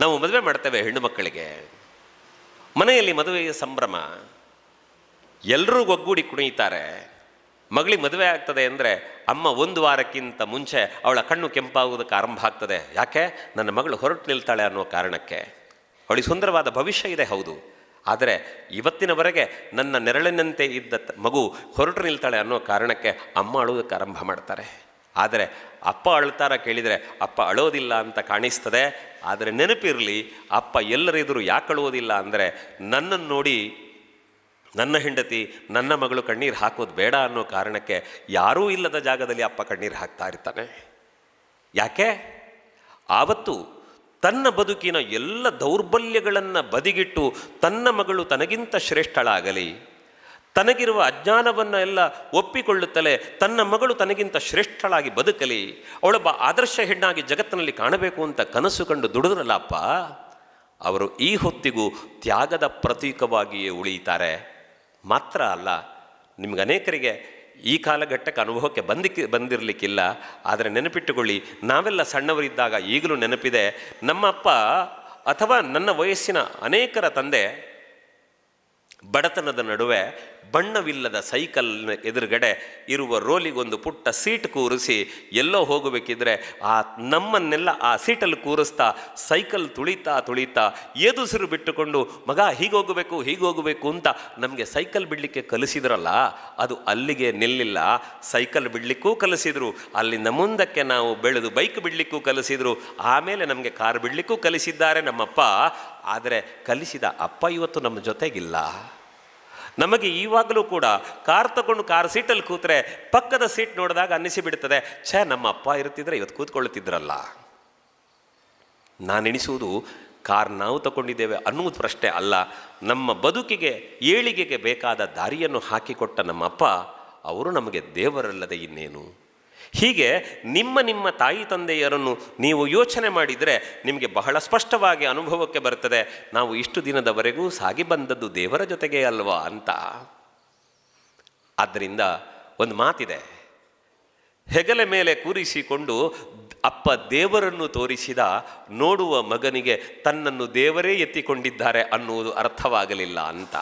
ನಾವು ಮದುವೆ ಮಾಡ್ತೇವೆ ಹೆಣ್ಣು ಮಕ್ಕಳಿಗೆ. ಮನೆಯಲ್ಲಿ ಮದುವೆಯ ಸಂಭ್ರಮ. ಎಲ್ಲರೂ ಒಗ್ಗೂಡಿ ಕುಣಿತಾರೆ. ಮಗಳಿಗೆ ಮದುವೆ ಆಗ್ತದೆ ಅಂದರೆ ಅಮ್ಮ ಒಂದು ವಾರಕ್ಕಿಂತ ಮುಂಚೆ ಅವಳ ಕಣ್ಣು ಕೆಂಪಾಗುವುದಕ್ಕೆ ಆರಂಭ ಆಗ್ತದೆ. ಯಾಕೆ? ನನ್ನ ಮಗಳು ಹೊರಟು ನಿಲ್ತಾಳೆ ಅನ್ನೋ ಕಾರಣಕ್ಕೆ. ಅವಳಿಗೆ ಸುಂದರವಾದ ಭವಿಷ್ಯ ಇದೆ, ಹೌದು. ಆದರೆ ಇವತ್ತಿನವರೆಗೆ ನನ್ನ ನೆರಳಿನಂತೆ ಇದ್ದ ಮಗು ಹೊರಟು ನಿಲ್ತಾಳೆ ಅನ್ನೋ ಕಾರಣಕ್ಕೆ ಅಮ್ಮ ಅಳುವುದಕ್ಕೆ ಆರಂಭ ಮಾಡ್ತಾರೆ. ಆದರೆ ಅಪ್ಪ ಅಳ್ತಾರ ಕೇಳಿದರೆ, ಅಪ್ಪ ಅಳೋದಿಲ್ಲ ಅಂತ ಕಾಣಿಸ್ತದೆ, ಆದರೆ ನೆನಪಿರಲಿ, ಅಪ್ಪ ಎಲ್ಲರೆದುರು ಯಾಕೆ ಅಳುವುದಿಲ್ಲ ಅಂದರೆ, ನನ್ನನ್ನು ನೋಡಿ ನನ್ನ ಹೆಂಡತಿ, ನನ್ನ ಮಗಳು ಕಣ್ಣೀರು ಹಾಕೋದು ಬೇಡ ಅನ್ನೋ ಕಾರಣಕ್ಕೆ ಯಾರೂ ಇಲ್ಲದ ಜಾಗದಲ್ಲಿ ಅಪ್ಪ ಕಣ್ಣೀರು ಹಾಕ್ತಾ ಇರ್ತಾನೆ. ಯಾಕೆ? ಆವತ್ತು ತನ್ನ ಬದುಕಿನ ಎಲ್ಲ ದೌರ್ಬಲ್ಯಗಳನ್ನು ಬದಿಗಿಟ್ಟು ತನ್ನ ಮಗಳು ತನಗಿಂತ ಶ್ರೇಷ್ಠಳಾಗಲಿ ತನಗಿರುವ ಅಜ್ಞಾನವನ್ನು ಎಲ್ಲ ಒಪ್ಪಿಕೊಳ್ಳುತ್ತಲೇ ತನ್ನ ಮಗಳು ತನಗಿಂತ ಶ್ರೇಷ್ಠಳಾಗಿ ಬದುಕಲಿ ಅವಳೊಬ್ಬ ಆದರ್ಶ ಹೆಣ್ಣಾಗಿ ಜಗತ್ತಿನಲ್ಲಿ ಕಾಣಬೇಕು ಅಂತ ಕನಸು ಕಂಡು ದುಡಿದ್ರಲ್ಲ ಅಪ್ಪ ಅವರು ಈ ಹೊತ್ತಿಗೂ ತ್ಯಾಗದ ಪ್ರತೀಕವಾಗಿಯೇ ಉಳಿಯುತ್ತಾರೆ. ಮಾತ್ರ ಅಲ್ಲ, ನಿಮ್ಗೆ ಅನೇಕರಿಗೆ ಈ ಕಾಲಘಟ್ಟಕ್ಕೆ ಅನುಭವಕ್ಕೆ ಬಂದಿಕ್ಕೆ, ಬಂದಿರಲಿಕ್ಕಿಲ್ಲ, ಆದರೆ ನೆನಪಿಟ್ಟುಕೊಳ್ಳಿ, ನಾವೆಲ್ಲ ಸಣ್ಣವರಿದ್ದಾಗ ಈಗಲೂ ನೆನಪಿದೆ ನಮ್ಮ ಅಪ್ಪ ಅಥವಾ ನನ್ನ ವಯಸ್ಸಿನ ಅನೇಕರ ತಂದೆ ಬಡತನದ ನಡುವೆ ಬಣ್ಣವಿಲ್ಲದ ಸೈಕಲ್ ಎದುರುಗಡೆ ಇರುವ ರೋಲಿಗೊಂದು ಪುಟ್ಟ ಸೀಟ್ ಕೂರಿಸಿ ಎಲ್ಲೋ ಹೋಗಬೇಕಿದ್ರೆ ಆ ನಮ್ಮನ್ನೆಲ್ಲ ಆ ಸೀಟಲ್ಲಿ ಕೂರಿಸ್ತಾ ಸೈಕಲ್ ತುಳಿತಾ ತುಳಿತಾ ಏದುಸಿರು ಬಿಟ್ಟುಕೊಂಡು, ಮಗ, ಹೀಗೋಗಬೇಕು ಹೀಗೋಗಬೇಕು ಅಂತ ನಮಗೆ ಸೈಕಲ್ ಬಿಡಲಿಕ್ಕೆ ಕಲಿಸಿದ್ರಲ್ಲ, ಅದು ಅಲ್ಲಿಗೆ ನಿಲ್ಲಿಲ್ಲ. ಸೈಕಲ್ ಬಿಡಲಿಕ್ಕೂ ಕಲಿಸಿದರು, ಅಲ್ಲಿಂದ ಮುಂದಕ್ಕೆ ನಾವು ಬೆಳೆದು ಬೈಕ್ ಬಿಡಲಿಕ್ಕೂ ಕಲಿಸಿದರು, ಆಮೇಲೆ ನಮಗೆ ಕಾರ್ ಬಿಡಲಿಕ್ಕೂ ಕಲಿಸಿದ್ದಾರೆ ನಮ್ಮಪ್ಪ. ಆದರೆ ಕಲಿಸಿದ ಅಪ್ಪ ಇವತ್ತು ನಮ್ಮ ಜೊತೆಗಿಲ್ಲ. ನಮಗೆ ಈವಾಗಲೂ ಕೂಡ ಕಾರ್ ತಗೊಂಡು ಕಾರ್ ಸೀಟಲ್ಲಿ ಕೂತ್ರೆ ಪಕ್ಕದ ಸೀಟ್ ನೋಡಿದಾಗ ಅನ್ನಿಸಿ ಬಿಡ್ತದೆ ಛೇ, ನಮ್ಮ ಅಪ್ಪ ಇರುತ್ತಿದ್ರೆ ಇವತ್ತು ಕೂತ್ಕೊಳ್ಳುತ್ತಿದ್ರಲ್ಲ ನಾನು ಎಣಿಸುವುದು ಕಾರ್ ನಾವು ತಗೊಂಡಿದ್ದೇವೆ ಅನ್ನುವುದು ಪ್ರಶ್ನೆ ಅಲ್ಲ. ನಮ್ಮ ಬದುಕಿಗೆ, ಏಳಿಗೆಗೆ ಬೇಕಾದ ದಾರಿಯನ್ನು ಹಾಕಿಕೊಟ್ಟ ನಮ್ಮ ಅಪ್ಪ, ಅವರು ನಮಗೆ ದೇವರಲ್ಲದೆ ಇನ್ನೇನು? ಹೀಗೆ ನಿಮ್ಮ ನಿಮ್ಮ ತಾಯಿ ತಂದೆಯರನ್ನು ನೀವು ಯೋಚನೆ ಮಾಡಿದರೆ ನಿಮಗೆ ಬಹಳ ಸ್ಪಷ್ಟವಾಗಿ ಅನುಭವಕ್ಕೆ ಬರ್ತದೆ, ನಾವು ಇಷ್ಟು ದಿನದವರೆಗೂ ಸಾಗಿ ಬಂದದ್ದು ದೇವರ ಜೊತೆಗೆ ಅಲ್ವಾ ಅಂತ. ಆದ್ದರಿಂದ ಒಂದು ಮಾತಿದೆ, ಹೆಗಲ ಮೇಲೆ ಕೂರಿಸಿಕೊಂಡು ಅಪ್ಪ ದೇವರನ್ನು ತೋರಿಸಿದ ನೋಡುವ ಮಗನಿಗೆ ತನ್ನನ್ನು ದೇವರೇ ಎತ್ತಿಕೊಂಡಿದ್ದಾರೆ ಅನ್ನುವುದು ಅರ್ಥವಾಗಲಿಲ್ಲ ಅಂತ.